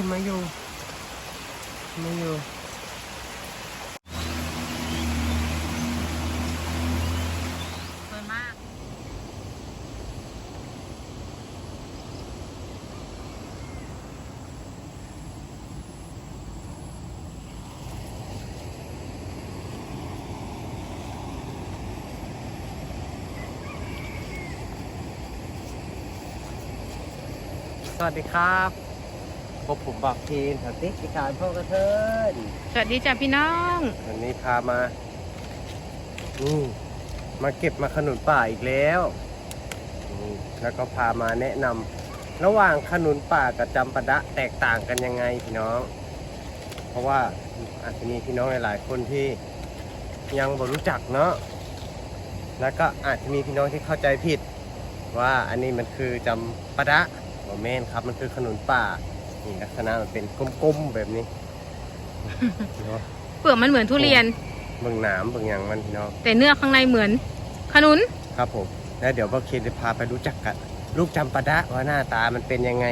ขึ้นมาอยู่ขึ้นมาอยู่สวยมาก สวัสดีครับพ บผมบักทีนสติ๊กพิการพ่อกระเทินสวัสดีจ้ะพี่น้อง วันนี้พามานี่มาเก็บมาขนุนป่าอีกแล้วนี่แล้วก็พามาแนะนำระหว่างขนุนป่ากับจำปาดะแตกต่างกันยังไงพี่น้อง เพราะว่าอาจจะมีพี่น้องหลายๆคนที่ยังบ่รู้จักเนาะแล้วก็อาจจะมีพี่น้องที่เข้าใจผิด ว่าอันนี้มันคือจำปาดะบ่แม่นครับมันคือขนุนป่า นี่ลักษณะมันเป็นกลมๆแบบนี้เนาะเปลือกมันเหมือนทุเรียน เบิ่งหนามเบิ่งหยังมันพี่น้องแต่เนื้อข้างในเหมือน ขนุนครับผมแล้วเดี๋ยวพ่อเคนจะพาไปรู้จักกัน ลูกจำปาดะว่าหน้าตามันเป็นยังไง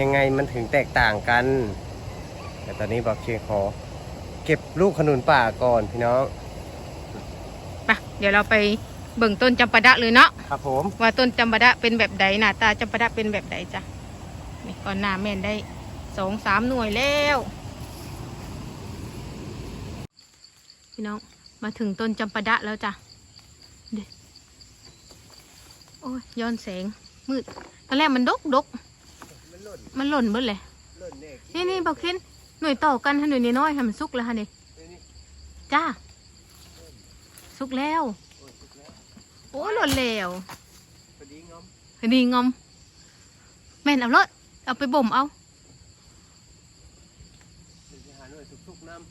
ยังไงมันถึงแตกต่างกัน แต่ตอนนี้บอกเคนขอ เก็บลูกขนุนป่าก่อนพี่น้องไปเดี๋ยวเราไปเบิ่งต้นจำปาดะเลยเนาะครับผมว่าต้นจำปาดะเป็นแบบใดหน้าตาจำปาดะเป็นแบบใดจ้ะ นี่ก่อนหน้าแม่นได้สองสามหน่วยแล้ว พี่น้องมาถึงต้นจำปาดะแล้วจ้ะเด็โอ้ยย้อนแสงมืดตอนแรกมันดกดกมันหล่นมันหล่นหมดเลยหล่นเนี่ยนี่นี่บอกคินหน่วยต่อกันให้หน่วยน้อยๆให้มันสุกแล้วฮะนี่นี่จ้าสุกแล้วโอ้ยสุกแล้ว โอ้หล่นแล้วพอดีงอมดีงอมแม่นเอาเลย เอาไปบ่มเอาเดี๋ยวจะหาหน่วยสุกๆน้ำ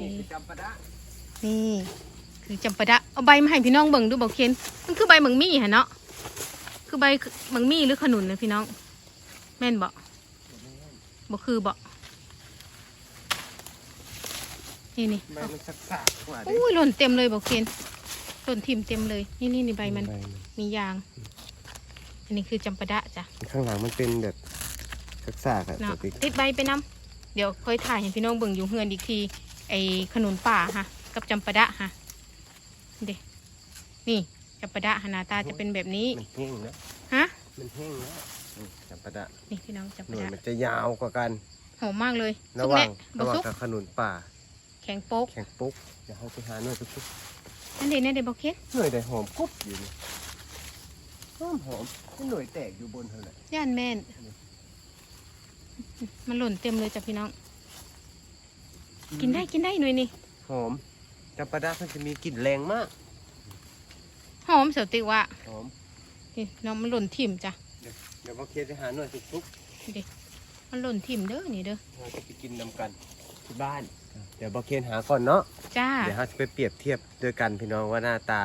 นี่คือจำปาดะนี่คือจำปาดะเอาใบมาให้พี่น้องเบิ่งดูบอกเคนมันคือใบมังมี่ฮะเนาะคือใบมังมี่หรือขนุนนะพี่น้อง แม่นบอกบอกคือบอกนี่นี่ใบมันสักๆกว่าดิอุ้ยหล่นเต็มเลยบอกเคนหล่นทิ่มเต็มเลย นี่นี่นี่ใบมันใบมียาง อันนี้คือจำปาดะจ้ะข้างหลังมันเป็นแบบสักๆอะเนาะสติ๊กติดใบไปน้ำเดี๋ยวค่อยถ่ายให้พี่น้องเบิ่งอยู่เฮือนอีกที ไอ้ขนุนป่าฮะ กับจำปาดะฮะเด็นี่จำปาดะหน้าตาจะเป็นแบบนี้มันแห้งนะฮะมันแห้งแล้วนี่จำปาดะนี่พี่น้องจำหปาน่วยดะมันจะยาวกว่ากันหอมมากเลยระสุกหว่าแน่งบระหว่างสุกกับขนุนป่า แข็งโป๊กแข็งปุ๊กเดี๋ยวเขาไปหาหน่วยทุกอันเด็ดเนี่ยเด็ดบอกเคสๆหน่วยได้หอมกรุบอยู่นี่ หอมหอมนี่หน่วยแตกอยู่บนเท่าไหร่ย่านแม่น มันหล่นเต็มเลยจ้ะพี่น้อง กินได้กินได้หน่วยนี่หอมจำปาดะมันจะมีกลิ่นแรงมาก หอมเสียวติว่าหอมนี่น้องมันหล่นทิ่มจ้ะ เดี๋ยวพ่อเคียจะหาหน่วยทุกมันหล่นทิ่มเด้อนี่เด้อๆเราจะไปกินนำกันที่บ้าน เดี๋ยวพ่อเคียหาก่อนเนาะ จ้า เดี๋ยวเราจะไปเปรียบเทียบด้วยกันพี่น้องว่าหน้าตา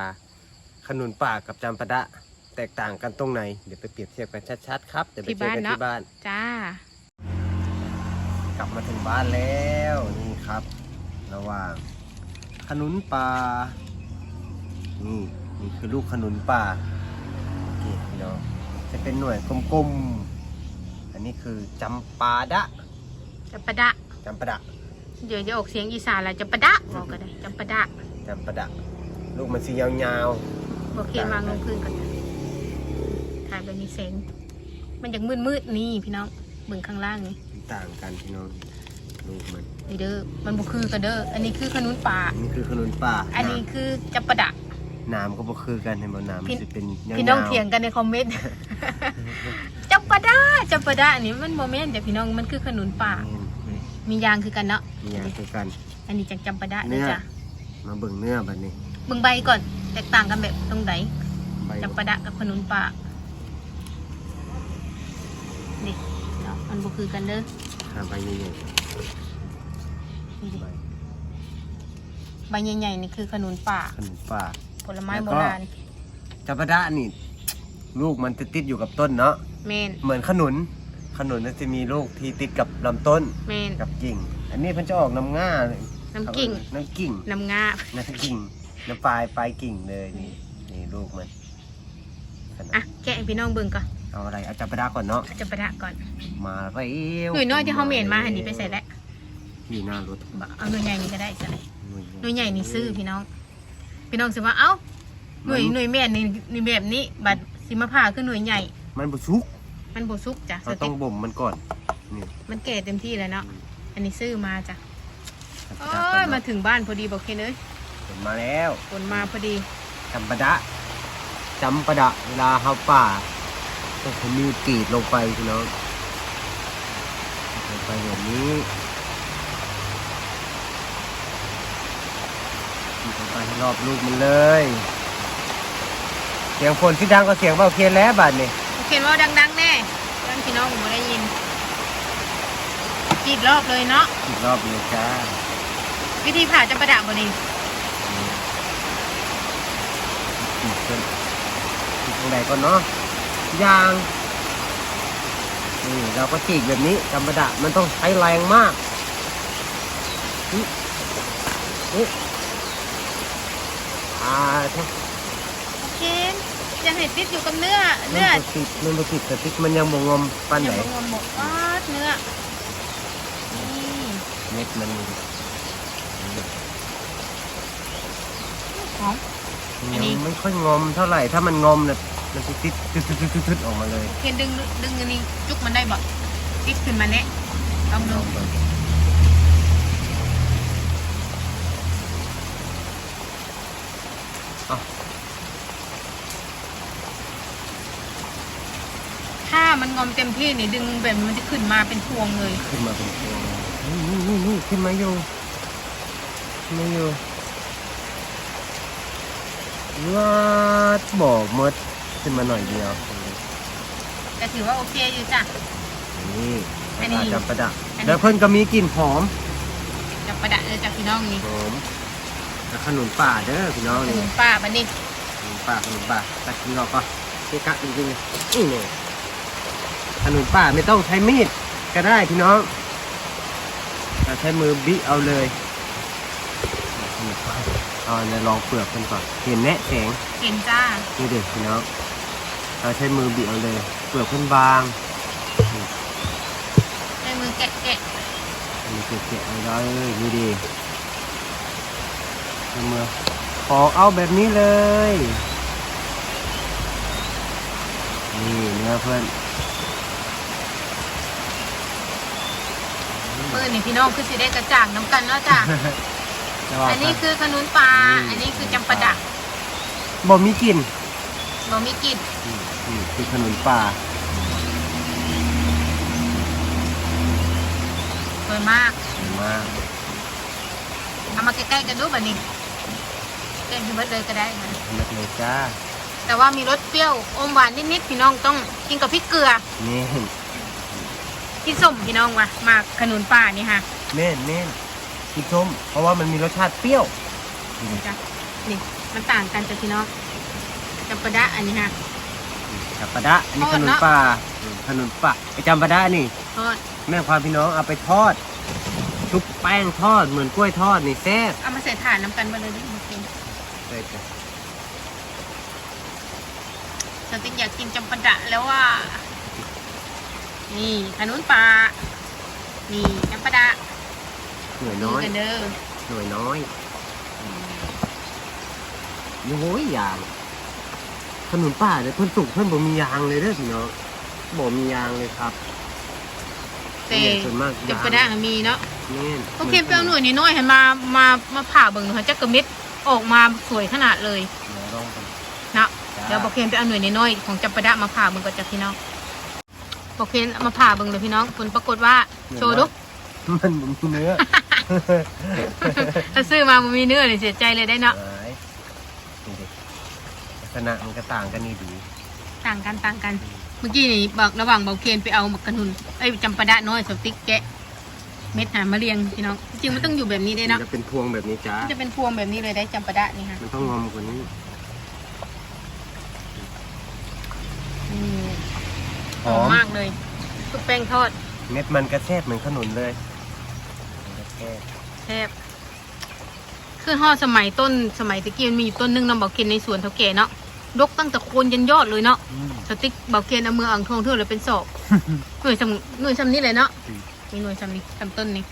ขนุนป่ากับจำปาดะ แตกต่างกันตรงไหน เดี๋ยวไปเปรียบเทียบกันชัดๆครับ เดี๋ยวไปเจอกันที่บ้าน จ้า กลับมาถึงบ้านแล้วนี่ครับ ระหว่างขนุนป่า นี่นี่คือลูกขนุนป่าโอเคพี่น้องจะเป็นหน่วยกลมๆ อันนี้คือจำปาดะจำปาดะจำปาดะ เดี๋ยวจะออกเสียงอีสานละจำปาดะบอกก็ได้จำปาดะจำปาดะ ลูกมันสียาวบอกเคนวางลงพื้นก่อน ถ่ายไปมีแสง มันยังมืดมืดๆนี่พี่น้องเบิ่งข้างล่างนี่ๆต่างกันพี่น้องลูกมันนี่เด้อมันบ่คือกันเด้ออันนี้คือขนุนป่า อันนี้คือขนุนป่าอันนี้คือจำปาดะน้ำก็บ่คือกันเห็นบ่น้ำมันจะเป็นยาวๆพี่น้องเถียงกันในคอมเมนต์จำปาดะจำปาดะอันนี้มันโมเมนต์แต่พี่น้องมันคือขนุนป่านี่มียางคือกันเนาะมีอย่างคือกัน อันนี้จังจำปาดะเนื้นะอจ๊ะมาเบิ่งเนื้อบัดนี้เบิ่งใบก่อนแตกต่างกันแบบตรงไหนใบจำปาดะกับขนุนป่านี่เนาะ มันบ่คือกันเด้อหาใบใหญ่นี่ๆดิใบใบใหญ่ๆนี่คือขนุนป่า ขนุนป่าผลไม้แล้วโบก็ราณจำปาดะนี่ ลูกมันจะติดอยู่กับต้นเนาะ เมนเหมือนขนุน ขนุนมันจะมีลูกที่ติดกับลำต้น เมน กับกิ่ง อันนี้มันจะออกน้ำง่าน้ำกิ่ง น้ำกิ่ง น้ำงาน้ำกิ่ง น้ำปลายปลายกิ่งเลยนี่ นี่ลูกมันขนุนอะแกะให้พี่น้องเบิ่งก่อน เอาอะไรเอาจำปาดะก่อนเนาะจำปาดะก่อน มาเร็วหน่วยน้อยที่เขาเหม็นมาหันนี้ไปใส่แล้วอยู่หน้ารถบ่เอาหน่วยใหญ่นี่ก็ได้ใส่หน่วยหน่วยใหญ่นี่ซื้อพี่น้อง พี่น้องสิว่าเอ้าหน่วยหน่วยแม่นนี่นี่แบบนี้บัดสิมาผ่าคือหน่วยใหญ่ มันบุชุกมันบ่สุกจ้ะสเราต้เต็องกบ่มมันก่อนนี่มันแก่เต็มที่แล้วเนาะอันนี้ซื้อมาจ้ะจำโอ้ปาดะก่อนยมาเนาะถึงบ้านพอดีบอกเคนเอ้ยฝนมาแล้ว ฝนมาพอดี จำปาดะจำปาดะเวลาเขาป่า ต้องใช้มีดกรีดลงไปพี่น้องลงไปแบบนี้กรีดลงไปให้รอบลูกมันเลย เสียงฝนที่ดังก็เสียงเบาเคียนแล้วบัดนี่บอกเคนว่าดังๆแน่ดังพี่น้องผมไม่ได้ยินกรีดรอบเลยเนาะอีกรอบเลยจ้าวิธีผ่าจำปาดะบ่นี่อีกเป็นอีกตรงไหนก่อนเนาะ ยางนี่เราก็จีกแบบนี้ธรรมดามันต้องใช้แรงมากนี่นี่อ่าถ้าโอเคยังเห็นติดอยู่กับเนื้อมันเนื้อบ่ติดมันบ่ติดแต่ติดมันยังบ่งอมปานไหนยังบ่งอมหมกวาดเนื้อนี่เม็ดมันหอมอันนี้ยังไม่ค่อยงอมเท่าไหร่ถ้ามันงอมเนี่ย มันจะติดตึ๊ดๆๆๆออกมาเลยเคนดึงดึงอันนี้จุกมันได้บ่ติดขึ้นมาแน่ลองดูอะถ้ามันงอมเต็มที่นี่ดึงแบบมันจะขึ้นมาเป็นพวงเลย ขึ้นมาเป็นพวงนี่นี่นี่นี่ขึ้นมาอยู่ขึ้นมาอยู่วาดบ่หมด ขึ้นมาหน่อยเดียว แต่ถือว่าโอเคอยู่จ้ะ นี่อันนี้จำประดับอันนี้แล้วเพิ่นก็มีกลิ่นหอมจับประดะเลยจากพี่น้องนี่หอมแล้วขนุนป่าเด้อพี่น้องขนี่นมป้าบันนี่ขนุนป่าขนุนป่าตักกินออกก็เกะกะจริงๆเลยนี่เนี่ยขนุนป่าไม่ต้องใช้มีดก็ได้พี่น้องเราใช้มือบิเอาเลยขนุนป่าเอาเนี่ยลองเปลือกกันก่อนเห็นแนะแสงเห็นจ้า นี่เด็กพี่น้อง เราใช้มือบิเอาเลยเปลือกเพิ่นบางในมือแกะแกะอันนี้เกะๆเอาเลยนี่ดีเอามือปอกเอาแบบนี้เลยนี่เนื้อเพื่อนมือนี่พี่น้องคือสิได้กระจ่างน้ำกันเนาะจ้ะจะว่าอันนี้คือขนุนปลาอืมอันนี้คือจำปาดะบ่มีกลิ่น บ่มีกลิ่นอืมนี่คือขนุนป่าสวยมากเห็นมากเอามาใกล้ๆกันดูบันนี้ใกล้พี่เบิร์ดเลยก็ได้นะทำแบบเลยจ้า แต่ว่ามีรสเปรี้ยวอมหวานนิดๆพี่น้องต้องกินกับพริกเกลือนี่ที่ส้มพี่น้องว่ะมากขนุนป่านี่ค่ะเม่นเม่นกินชมเพราะว่ามันมีรสชาติเปรี้ยวนี่จ้ะนี่มันต่างกันจ้ะพี่น้อง จำปาดะอันนี้ค่ะจำปาดะอันนี้ทอขดนุนเนอะป่าอืมขนุนป่าไอจำปาดะนี่ ทอดแม่ความพี่น้องเอาไปทอด ชุบแป้งทอดเหมือนกล้วยทอดนี่แซ่บเอามาใส่ถ่านน้ำกันมาเลยดิมากินเลยจ้ะสติ๊กอยากกินจำปาดะแล้วว่า นี่ขนุนปลานี่จำปาดะหน่วยดูน้อย กันเด้อหน่วยน้อยโอ้ยยาง ขนุนป่าเนี่ยเพิ่นสุกเพิ่นบ่มียางเลยเด้อพี่น้องบ่มียางเลยครับแต่ ส่วนมากจำปาดะมีเนาะนี่โอเคเปรี้ยวหน่วยน้อยๆให้มามามาผ่าเบิ่งหน่อยจักกระเม็ดออกมาสวยขนาดเลยเดี๋ยวลองกันเนาะ จ้าเดี๋ยวบอกเคนไปเอาหน่วยน้อยๆของจำปาดะมาผ่าเบิ่งก่อนจ้ะพี่น้องบอกเคนเอามาผ่าเบิ่งเลยพี่น้องผลปรากฏว่าโชว์ดูมันบ่มีเนื้อ ถ้าซื้อมามันมีเนื้อเลยเสียใจเลยได้เนาะหายนี่ดิลัก ษณะมันก็ต่างกันนี่ดี ต่างกันต่างกัน เมื่อกี้นี่บอกระหว่างบอกเคนไปเอาหมักกระนุนไอ้ยจำปาดะน้อยสติ๊กแกะ เม็ดหามาเรียงพี่น้องจริงๆมันต้องอยู่แบบนี้ได้มันเนาะจะเป็นพวงแบบนี้จ้ามันจะเป็นพวงแบบนี้เลยได้จำปาดะนี่ค่ะ มันต้องงอมกว่านี้อืมหหออมมมากเลยทุกแป้งทอดเม็ดมันกระแทบเหมือนขนุนเลยมันกระแทบแทบ คือห่อดสมัยต้นสมัยตะกี้มันมีอยู่ต้นนึงน้ำบอกเคนในสวนเท่าแก่เนาะดกตั้งแต่โคนยันยอดเลยเนาะสติ๊กเบาเคนเอามืออ่างทองเท่าเลยเป็นศอกหน่วยสำหน่วยสำนี้เลยเนาะอืมมีหน่วยสำนี้สำต้นนี้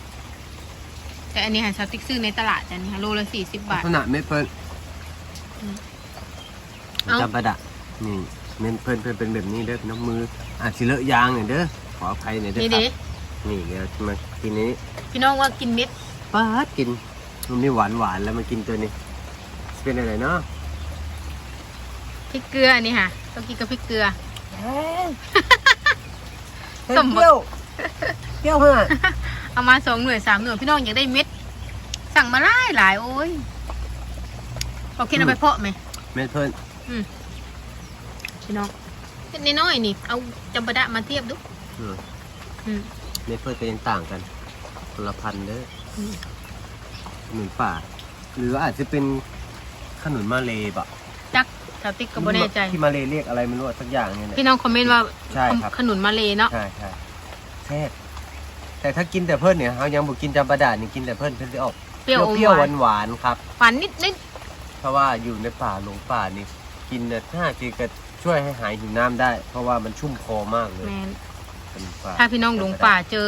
แต่อันนี้หันสติ๊กซื้อในตลาดจ้ะนี่ค่ะโลละสี่สิบบาทขนาดเม็ดเพิ่นอืมเอ้าจำปะดะนี่เม็ดเพิ่นเพิ่นเป็นแบบนี้เด้อน้ำมืออาจสิเลอะยางหน่อยเด้อขออภัยหน่อยเด้อนี่ครัเด้บนี่เดี๋ยวมากินนี้พี่น้องว่ากินเม็ดป้าดกิน มันนี่หวานหวานๆแล้วมากินตัวนี้สิเป็นอะไรเนาะพริกเกลืออันนี้ค่ะต้องกินกับพริกเกลือเฮ้ยสมบัติเปรี้ยวเปรี้ยวฮะเอามาสองหน่วยสามหน่วยพี่น้องอยากได้เม็ด สั่งมาหลายหลายโอ้ยเอาเคนเอาไปเพาะไหมเม็ดเพิ่นพี่น้องเม็ดน้อยๆนี่ เอาจำปาดะมาเทียบดูอืมอืมเม็ดเพิ่นก็ยังต่างกันคนละพันเด้ออืม ขนุนป่า หรืออาจจะเป็นขนุนมาเลยปะจักสาวติ๊กก็บ่แน่ใจ ที่มาเลยเรียกอะไรไม่รู้อะสักอย่างเนี่ยแหละ พี่น้องคอมเมนต์ว่าใช่ครับ ขนุนมาเลยเนาะ ใช่ใช่แซ่บแต่ถ้ากินแต่เพิ่นเนี่ยเขายังบอกกินจำปาดานี่กินแต่เพิ่นเพิ่นจะออกเปรี้ยวอมเปรี้ยวหวานๆหวานๆครับ หวานนิดนิดเพราะว่าอยู่ในป่าหลงป่านี่กินเนี่ยถ้ากินก็ช่วยให้หายหิวน้ำได้ เพราะว่ามันชุ่มคอมากเลยแมนขนุนป่าถ้าพี่น้องหลงป่าเจอ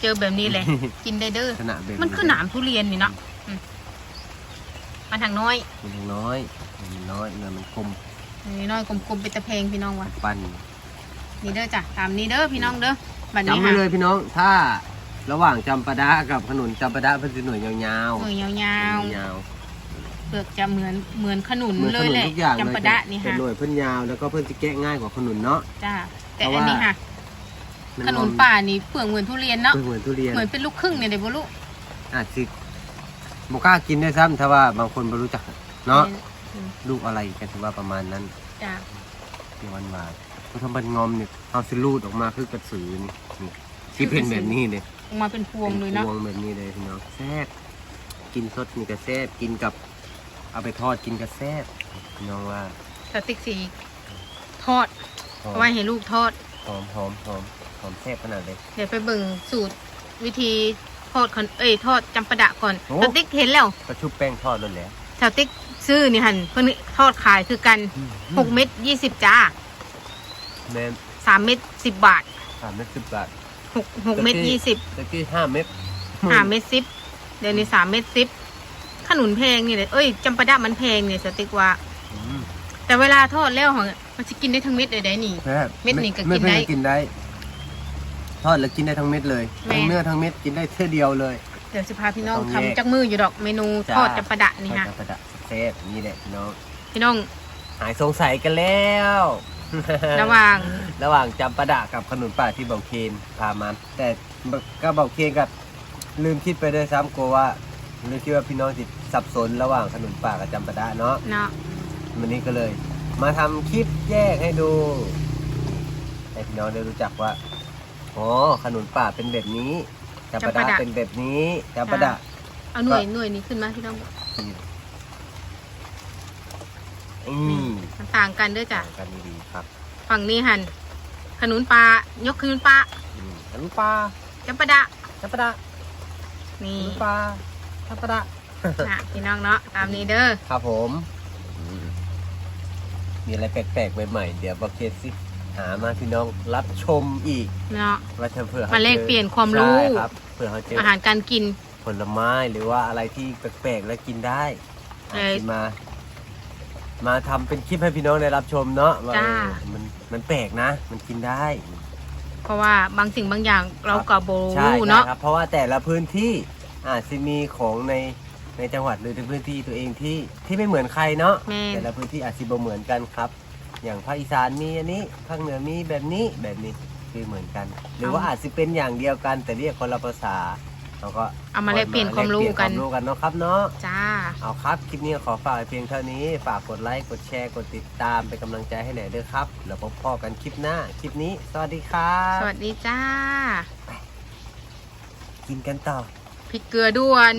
เจอแบบนี้แหละกินได้เด้อขนาดแบบมันคือหนามทุเรียนนี่เนาะอืมมาทางน้อยมันยังน้อยมันน้อยเนื้อมันกลมนี่น้อยกลมๆเป็นตะเพงพี่น้องวะปั้นนี่เด้อจ้ะตามนี้เด้อพี่น้องเด้อบัดนี้จำไว้ค่ะเลยพี่น้อง ถ้าระหว่างจำปาดากับขนุนจำปาดาเพิ่นจะหน่วยยาวหน่วยยาๆวยาวๆเปลือกจะเหมือนเหมือนขนุนๆเหมือนเลขยนุนแหละทุกอย่างเลยจำปาดะนี่แต่ค่ะหน่วยเพิ่นยาวแล้วก็เพิ่นจะแกะง่ายกว่าขนุนเนาะ จ้าแต่เพอัราะนว่า นี้ค่ะมั ขนุนป่านี่เปลือกเหมือนทุเรียนเนาะเพิ่นเหมือนทุเรียนเหมือนเป็นลูกครึ่งเนี่ยเดี๋ยวบุรุอาจสิบ่กล้ากินได้วยซ้ำถ้าว่าบางคนบ่รู้จักเนาะอืมลูกอะไรกันถือว่าประมาณนั้นจ้าเดี๋ยววันวานๆผู้ทำบันงอมเนี่ยเอาสิลูดออกมาคือกระสือนี่นี่ที่เป็นแบบนี้เลยออกมาเป็นพวงเลยเนาะป็พวงแบบนี้เลยพี่น้องแซ่บกินสดนี่ก็แซ่บกินกับ เอาไปทอดกินกับแซ่บพี่น้องว่าสติ๊กสีทอดหอมเอาไว้ให้ลูกทอดหอมหอมหอม หอมแซ่บขนาดเลย เดี๋ยวไปเบิ่งสูตรวิธีทอดขนเอ้ยทอดจำปาดะก่อนโอ้ สติ๊กเห็นแล้วก็ชุบแป้งทอดแล้วแหละสติ๊กซื้อนี่หันเพิ่นทอดขายคือกันหกเม็ดยี่สิบจ้าแม่นสามเม็ดสิบบาทสามเม็ดสิบบาทหกหกเม็ดยี่สิบตะกี้ห้าเม็ดห้าเม็ดสิบเดี๋ยวนี้สามเม็ดสิบขนุนแพงนี่เลยเอ้ยจำปาดะมันแพงเนี่ยสติ๊กว่า อืมแต่เวลาทอดแล้วของมันจะกินได้ทั้งเม็ดเลยได้นี่ แซ่บเม็ดนี่ก็เม็กินได้กินได้ ทอดแล้วกินได้ทั้งเม็ดเลยแม่ ทั้งเนื้อทั้งเม็ดกินได้เท่อเดียวเลย เดี๋ยวจะพาพี่น้องต้องแยก ทำจากมืออยู่ดอกเมนูจ้าทอดจำปาดะนี่ค่ะทอดกระดาษแซ่บนี่แหละพี่น้องพี่น้องหายสงสัยกันแล้ว ระหว่าง ระหว่างจำปาดะกับขนุนป่าที่เบาเคนพามาแต่ก็เบาเคนกับลืมคิดไปด้วยซ้ำกลัวว่าลืมคิดว่าพี่น้องจิสับสนระหว่างขนุนป่ากับจำปาดะเนาะเนาะวันนี้ก็เลย มาทำคลิปแยกให้ดูให้พี่น้องได้รู้จักว่า อ๋อขนุนป่าเป็นแบบนี้จำปาดะเป็นแบบนี้จำปาดะ เอาหน่วยหน่วยนี้ขึ้นมาพี่น้องอืมมันต่างกันเด้วยจ้ะต่างกันดีๆครับฝั่งนี้หันขนุนปลายกขนุนปลาอืมขนุนป่าจำปาดะจำปาดะขนี่นุนป่าจำปาดะ นะพี่น้องเนาะตามนี้เด้อ ครับผม มีอะไรแปลกๆใหม่ๆ เดี๋ยวบอกเคสสิ หามาพี่น้องรับชมอีกเนาะ ว่าจะเผื่อเขมาแลกจอเปลี่ยนความรู้ ใช่ครับเผื่อเขาเจออาหารการกิน ผลไม้หรือว่าอะไรที่แปลกๆแล้วกินได้เอ้ยเอามา มาทำเป็นคลิปให้พี่น้องได้รับชมเนาะว่าจ้า เออมันมันแปลกนะ มันกินได้ เพราะว่าบางสิ่งบางอย่างเราก็บใช่รู้เนาะ ครับเพราะว่าแต่ละพื้นที่อาจจะมีของในในจังหวัดหรือในพื้นที่ตัวเองที่ที่ไม่เหมือนใครเนาะแม่น แต่ละพื้นที่อาจจะบ่เหมือนกันครับ อย่างภาคอีสานมีอันนี้ภาคเหนือมีแบบนี้แบบนี้คือเหมือนกัน หรือว่าอาจจะเป็นอย่างเดียวกัน แต่เรียกคนละภาษาเราก็เอามาแลกเปลี่ยนความรู้กันแลเปลี่ยความรู้กันเนาะครับเนาะจ้าเอาครับคลิปนี้ขอฝากไว้เพียงเท่านี้ ฝากกดไลค์กดแชร์กดติดตามเป็นกำลังใจให้หน่อยด้วยครับ แล้วพบพ่อกันคลิปหน้าคลิปนี้ สวัสดีครับสวัสดีจ้า กินกันต่อพริกเกลือด่วน